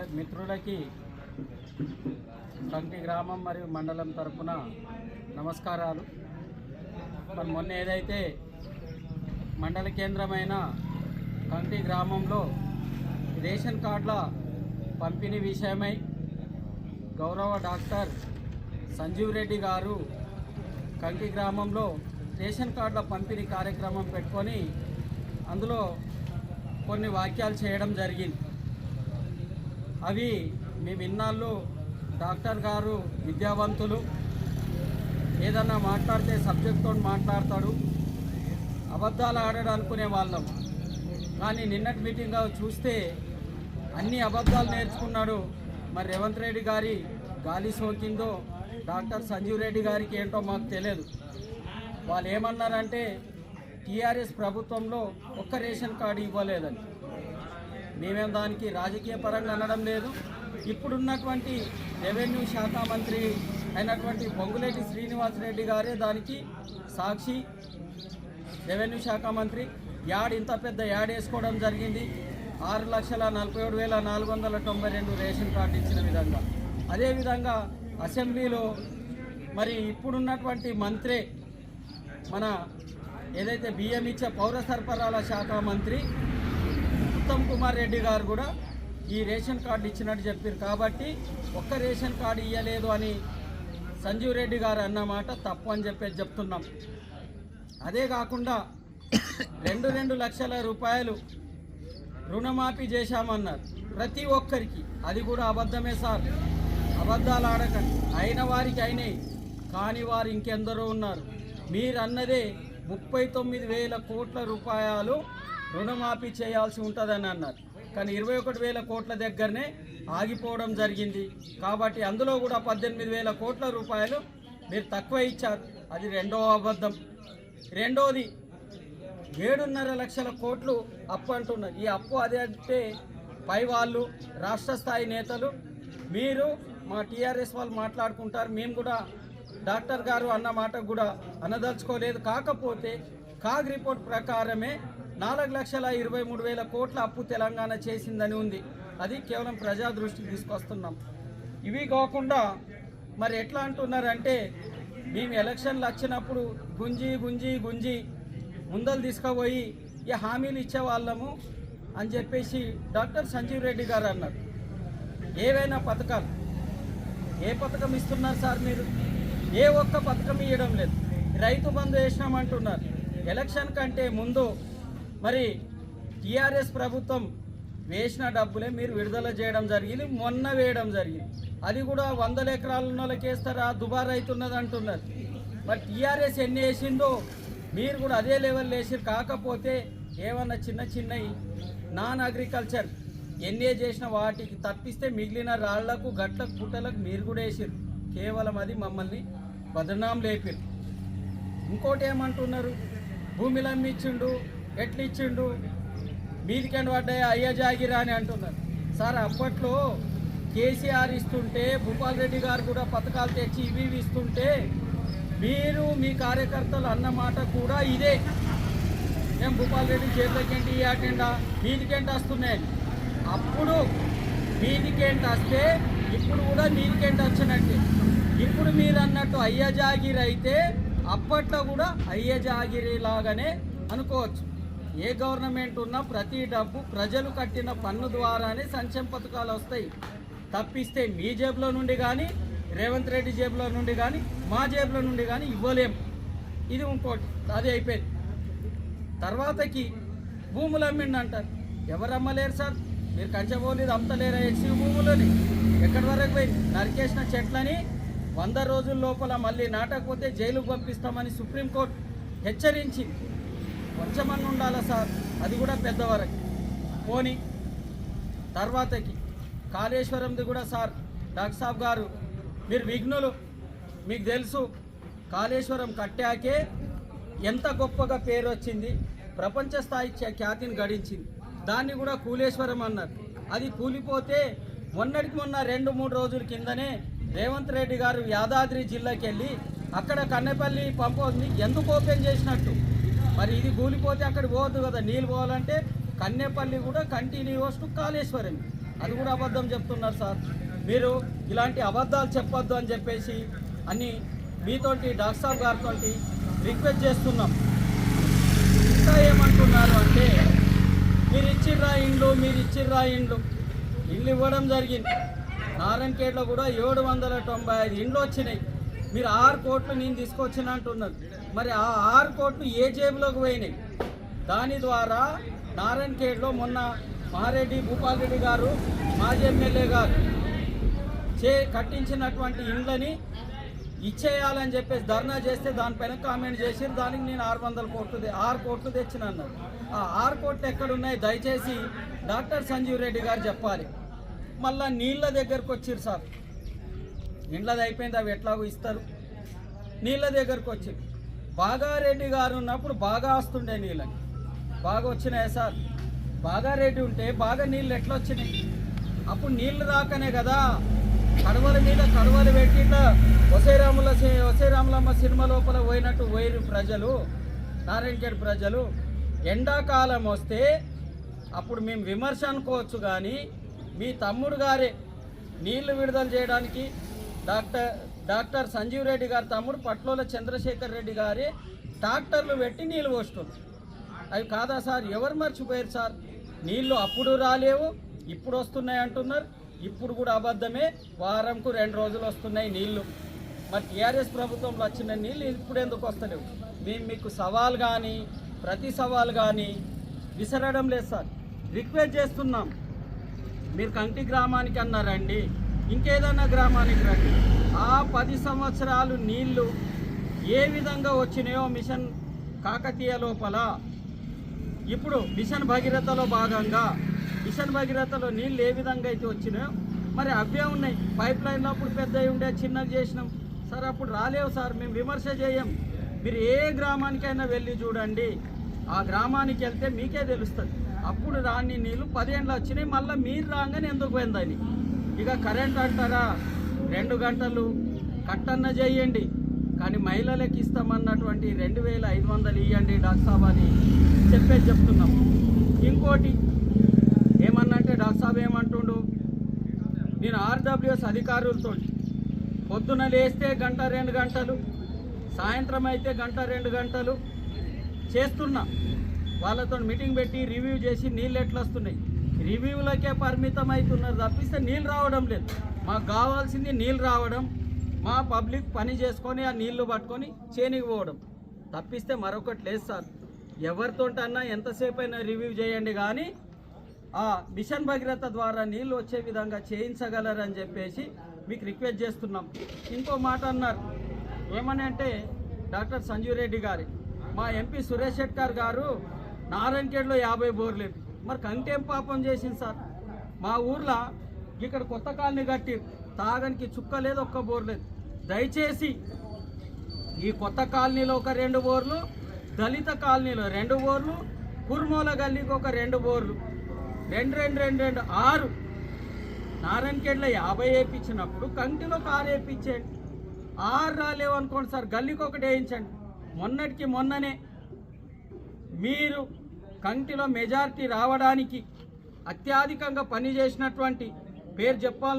మిత్రుల మిత్రులకి కంకి గ్రామం మరియు మండలం తరఫున నమస్కారాలు. మరి మొన్న ఏదైతే మండల కేంద్రమైన కంటి గ్రామంలో రేషన్ కార్డుల పంపిణీ విషయమై గౌరవ డాక్టర్ సంజీవ్ రెడ్డి గారు కంకి గ్రామంలో రేషన్ కార్డుల పంపిణీ కార్యక్రమం పెట్టుకొని అందులో కొన్ని వాక్యాలు చేయడం జరిగింది. అవి మేము ఇన్నాళ్ళు డాక్టర్ గారు విద్యావంతులు. ఏదన్నా మాట్లాడితే సబ్జెక్ట్తో మాట్లాడతాడు. అబద్ధాలు ఆడాడు అనుకునే వాళ్ళం. కానీ నిన్నటి మీటింగ్ చూస్తే అన్ని అబద్ధాలు నేర్చుకున్నాడు. మరి రేవంత్ రెడ్డి గారి గాలి సోకిందో డాక్టర్ సంజీవ్ రెడ్డి గారికి ఏంటో మాకు తెలియదు. వాళ్ళు ఏమన్నారంటే టీఆర్ఎస్ ప్రభుత్వంలో ఒక్క రేషన్ కార్డు ఇవ్వలేదని. మేమేం దానికి రాజకీయ పరంగా అనడం లేదు. ఇప్పుడున్నటువంటి రెవెన్యూ శాఖ మంత్రి అయినటువంటి పొంగులేటి శ్రీనివాసరెడ్డి గారే దానికి సాక్షి. రెవెన్యూ శాఖ మంత్రి. యాడ్ ఇంత పెద్ద యాడ్ వేసుకోవడం జరిగింది. ఆరు లక్షల నలభై ఏడు వేల నాలుగు వందల తొంభై రెండు రేషన్ కార్డు ఇచ్చిన విధంగా. అదేవిధంగా అసెంబ్లీలో మరి ఇప్పుడున్నటువంటి మంత్రే మన ఏదైతే బియ్యం ఇచ్చే పౌర సరఫరాల శాఖ మంత్రి ఉత్తమ్ కుమార్ రెడ్డి గారు కూడా ఈ రేషన్ కార్డు ఇచ్చినట్టు చెప్పారు. కాబట్టి ఒక్క రేషన్ కార్డు ఇవ్వలేదు అని సంజీవ్ రెడ్డి గారు అన్నమాట తప్పు అని చెప్పేసి చెప్తున్నాం. అదే కాకుండా రెండు రెండు లక్షల రూపాయలు రుణమాఫీ చేశామన్నారు. ప్రతి ఒక్కరికి. అది కూడా అబద్ధమే సార్. అబద్ధాలు ఆడకండి. అయిన వారికి అయినాయి. కాని వారు ఇంకెందరో ఉన్నారు. మీరు అన్నదే ముప్పై తొమ్మిది వేల కోట్ల రూపాయలు రుణమాఫీ చేయాల్సి ఉంటుందని అన్నారు. కానీ ఇరవై ఒకటి వేల కోట్ల దగ్గరనే ఆగిపోవడం జరిగింది. కాబట్టి అందులో కూడా పద్దెనిమిది వేల కోట్ల రూపాయలు మీరు తక్కువ ఇచ్చారు. అది రెండవ అబద్ధం. రెండోది ఏడున్నర లక్షల కోట్లు అప్పు అంటున్నారు. ఈ అప్పు అదే అంటే పై వాళ్ళు రాష్ట్ర స్థాయి నేతలు మీరు మా టీఆర్ఎస్ వాళ్ళు మాట్లాడుకుంటారు. మేము కూడా డాక్టర్ గారు అన్న మాట కూడా అనదలుచుకోలేదు. కాకపోతే కాగ్ రిపోర్ట్ ప్రకారమే నాలుగు లక్షల ఇరవై మూడు వేల కోట్ల అప్పు తెలంగాణ చేసిందని ఉంది. అది కేవలం ప్రజా దృష్టికి తీసుకొస్తున్నాం. ఇవి కాకుండా మరి ఎట్లా అంటున్నారంటే మేము ఎలక్షన్లు వచ్చినప్పుడు గుంజి గుంజి గుంజి ముందలు తీసుకుపోయి ఈ హామీలు ఇచ్చేవాళ్ళము అని చెప్పేసి డాక్టర్ సంజీవ్ రెడ్డి గారు అన్నారు. ఏవైనా పథకాలు? ఏ పథకం ఇస్తున్నారు సార్ మీరు? ఏ ఒక్క పథకం ఇవ్వడం లేదు. రైతు బంధు వేసినామంటున్నారు. ఎలక్షన్ కంటే ముందు మరి టీఆర్ఎస్ ప్రభుత్వం వేసిన డబ్బులే మీరు విడుదల చేయడం జరిగింది మొన్న వేయడం జరిగింది. అది కూడా వందల ఎకరాలు ఉన్న వాళ్ళకి వేస్తారా? దుబారా అవుతున్నది అంటున్నారు. మరి టీఆర్ఎస్ ఎన్ని వేసిందో మీరు కూడా అదే లెవెల్ వేసిరు. కాకపోతే ఏమన్నా చిన్న చిన్నవి నాన్ అగ్రికల్చర్ ఎన్ఏ చేసిన వాటికి తప్పిస్తే మిగిలిన రాళ్ళకు గట్లకు పుట్టలకు మీరు కూడా వేసిరు. కేవలం అది మమ్మల్ని బదనాం లేపిరు. ఇంకోటి ఏమంటున్నారు? భూమిలు అమ్మిచ్చిండు ఎట్లిచ్చిండు? ఇచ్చిండు మీదికెండు పడ్డాయి? అయ్య జాగిరా అని అంటున్నారు. సార్ అప్పట్లో కేసీఆర్ ఇస్తుంటే భూపాల్ రెడ్డి గారు కూడా పథకాలు తెచ్చి ఇవి ఇవి ఇస్తుంటే మీరు మీ కార్యకర్తలు అన్న మాట కూడా ఇదే. మేము భూపాల్ రెడ్డి చేతులకేంటి? అటెండా? మీదికేంటి వస్తున్నాయి? అప్పుడు మీదికేంటి వస్తే ఇప్పుడు కూడా మీదికేంటి వచ్చినట్టు. ఇప్పుడు మీరు అన్నట్టు అయ్య జాగిరి అయితే అప్పట్లో కూడా అయ్య జాగిరి లాగానే అనుకోవచ్చు. ఏ గవర్నమెంట్ ఉన్నా ప్రతి డబ్బు ప్రజలు కట్టిన పన్ను ద్వారానే సంక్షేమ పథకాలు వస్తాయి. తప్పిస్తే మీ జేబులో నుండి కానీ రేవంత్ రెడ్డి జేబులో నుండి కానీ మా జేబులో నుండి కానీ ఇవ్వలేము ఇది ఇంకోటి. అది అయిపోయింది. తర్వాతకి భూములు అమ్మిండి అంటారు ఎవరు అమ్మలేరు సార్? మీరు కంచబోలేదు అమ్మలేరా ఎక్సీ భూములని? ఎక్కడి వరకు పోయి నరికేసిన చెట్లని వంద రోజుల లోపల మళ్ళీ నాటకపోతే జైలుకు పంపిస్తామని సుప్రీంకోర్టు హెచ్చరించింది. కొంచెమన్నా ఉండాలా సార్? అది కూడా పెద్దవరకు. పోని తర్వాతకి. కాళేశ్వరంది కూడా సార్ డాక్టర్ సాబ్ గారు మీరు విఘ్నులు. మీకు తెలుసు కాళేశ్వరం కట్టాకే ఎంత గొప్పగా పేరు వచ్చింది. ప్రపంచ స్థాయి ఖ్యాతిని గడించింది. దాన్ని కూడా కూలేశ్వరం అన్నారు. అది కూలిపోతే మొన్నటికి మొన్న రెండు మూడు రోజుల కిందనే రేవంత్ రెడ్డి గారు యాదాద్రి జిల్లాకి వెళ్ళి అక్కడ కన్నెపల్లి పంప్ ఎందుకు ఓపెన్ చేసినట్టు? మరి ఇది కూలిపోతే అక్కడ పోవద్దు కదా. నీళ్ళు పోవాలంటే కన్నెపల్లి కూడా కంటిన్యూస్ టు కాళేశ్వరం. అది కూడా అబద్ధం చెప్తున్నారు సార్. మీరు ఇలాంటి అబద్ధాలు చెప్పొద్దు అని చెప్పేసి అని మీతోటి డాక్టర్ సాబ్ గారితో రిక్వెస్ట్ చేస్తున్నాం. ఇంకా ఏమంటున్నారు అంటే మీరు ఇచ్చిర్రా ఇండ్లు మీరు ఇచ్చిర్రా ఇండ్లు. ఇండ్లు ఇవ్వడం జరిగింది. నారాయణఖేడ్లో కూడా ఏడు వందల తొంభై ఐదు ఇండ్లు వచ్చినాయి. మీరు ఆరు కోట్లు నేను తీసుకొచ్చిన అంటున్నారు. మరి ఆ ఆరు కోట్లు ఏ జేబులోకి పోయినాయి? దాని ద్వారా నారాయణ ఖేడ్లో మొన్న మహారెడ్డి భూపాల్ రెడ్డి గారు మాజీ ఎమ్మెల్యే గారు చే కట్టించినటువంటి ఇండ్లని ఇచ్చేయాలని చెప్పేసి ధర్నా చేస్తే దానిపైన కామెంట్ చేసి దానికి నేను ఆరు వందల కోట్లు ఆరు కోట్లు తెచ్చిన అన్నారు ఆ ఆరు కోట్లు ఎక్కడున్నాయి? దయచేసి డాక్టర్ సంజీవ్ రెడ్డి గారు చెప్పాలి. మళ్ళా నీళ్ళ దగ్గరకు వచ్చారు సార్. ఇండ్లది అయిపోయింది అవి ఎట్లాగో ఇస్తారు. నీళ్ళ దగ్గరకు వచ్చారు బాగారెడ్డి గారు ఉన్నప్పుడు బాగా వస్తుండే నీళ్ళని. బాగా వచ్చినాయి సార్? బాగారెడ్డి ఉంటే బాగా నీళ్ళు ఎట్లా వచ్చినాయి అప్పుడు నీళ్ళు రాకనే కదా. కడవల మీద కడవలు పెట్టి ఇట్లా వసైరాముల వసైరాములమ్మ సినిమా లోపల పోయినట్టు పోయిరు ప్రజలు నారాయణఖేడ్ ప్రజలు. ఎండాకాలం వస్తే అప్పుడు మేము విమర్శ అనుకోవచ్చు కానీ మీ తమ్ముడు గారే నీళ్ళు విడుదల చేయడానికి డాక్టర్ డాక్టర్ సంజీవ్ రెడ్డి గారి తమ్ముడు పట్లోల చంద్రశేఖర్ రెడ్డి గారి ట్రాక్టర్లు పెట్టి నీళ్ళు పోస్తుంది అవి కాదా సార్? ఎవరు మర్చిపోయారు సార్? నీళ్ళు అప్పుడు రాలేవు ఇప్పుడు వస్తున్నాయి అంటున్నారు. ఇప్పుడు కూడా అబద్ధమే. వారంకు రెండు రోజులు వస్తున్నాయి నీళ్ళు. మరి టీఆర్ఎస్ ప్రభుత్వంలో వచ్చిన నీళ్ళు ఇప్పుడు ఎందుకు వస్తలేవు? మేము మీకు సవాల్ కానీ ప్రతి సవాల్ కానీ విసరడం లేదు సార్. రిక్వెస్ట్ చేస్తున్నాం. మీరు కంటి గ్రామానికి అన్నారండి ఇంకేదన్నా గ్రామానికి రండి. ఆ పది సంవత్సరాలు నీళ్ళు ఏ విధంగా వచ్చినాయో మిషన్ కాకతీయ లోపల? ఇప్పుడు మిషన్ భగీరథలో భాగంగా మిషన్ భగీరథలో నీళ్ళు ఏ విధంగా అయితే వచ్చినాయో మరి అవే ఉన్నాయి. పైప్ లైన్లో అప్పుడు పెద్దవి ఉండే చిన్నవి చేసినాం. సార్ అప్పుడు రాలేవు సార్ మేము విమర్శ చేయం. మీరు ఏ గ్రామానికైనా వెళ్ళి చూడండి. ఆ గ్రామానికి వెళ్తే మీకే తెలుస్తుంది. అప్పుడు రాని నీళ్ళు పదేళ్ళు వచ్చినాయి మళ్ళీ మీరు రాగానే ఎందుకు పోయిందని. ఇక కరెంట్ అంటారా? రెండు గంటలు కట్టన్న చేయండి. కానీ మహిళలకు ఇస్తామన్నటువంటి రెండు వేల ఐదు వందలు ఇవ్వండి డాక్టర్ సాబ్ అని చెప్పేసి చెప్తున్నాం. ఇంకోటి ఏమన్నంటే డాక్టర్ సాబ్ ఏమంటుండు? నేను ఆర్డబ్ల్యూఎస్ అధికారులతో పొద్దున లేస్తే గంట రెండు గంటలు సాయంత్రం అయితే గంట రెండు గంటలు చేస్తున్నా. వాళ్ళతో మీటింగ్ పెట్టి రివ్యూ చేసి నీళ్ళు ఎట్లా వస్తున్నాయి? రివ్యూలకే పరిమితం అవుతున్నారు తప్పిస్తే నీళ్ళు రావడం లేదు. మాకు కావాల్సింది నీళ్ళు రావడం మా పబ్లిక్ పని చేసుకొని ఆ నీళ్ళు పట్టుకొని చేనికి పోవడం. తప్పిస్తే మరొకటి లేదు సార్. ఎవరితోటన్నా ఎంతసేపు అయినా రివ్యూ చేయండి కానీ ఆ మిషన్ భగీరథ ద్వారా నీళ్ళు వచ్చే విధంగా చేయించగలరని చెప్పేసి మీకు రిక్వెస్ట్ చేస్తున్నాం. ఇంకో మాట అన్నారు. ఏమని అంటే డాక్టర్ సంజీవ్ రెడ్డి గారి. మా ఎంపీ సురేష్ షెట్కర్ గారు నారాయణఖేడ్లో యాభై బోర్లు మరి కంటేం పాపం చేసింది సార్? మా ఊర్లో ఇక్కడ కొత్త కాలనీ కట్టి తాగనికి చుక్క లేదు ఒక్క బోర్ లేదు. దయచేసి ఈ కొత్త కాలనీలో ఒక రెండు బోర్లు దళిత కాలనీలో రెండు బోర్లు కుర్మూల గల్లీకి ఒక రెండు బోర్లు. రెండు రెండు రెండు రెండు ఆరు. నారాయణఖేడ్లో యాభై వేయించినప్పుడు కంటిలో ఒక ఆరు వేయించండి ఆరు రాలేవు అనుకోండి సార్ గల్లీకి ఒకటి వేయించండి. మొన్నటికి మొన్ననే మీరు కంటిలో మెజార్టీ రావడానికి అత్యధికంగా పనిచేసినటువంటి పేరు చెప్పాలి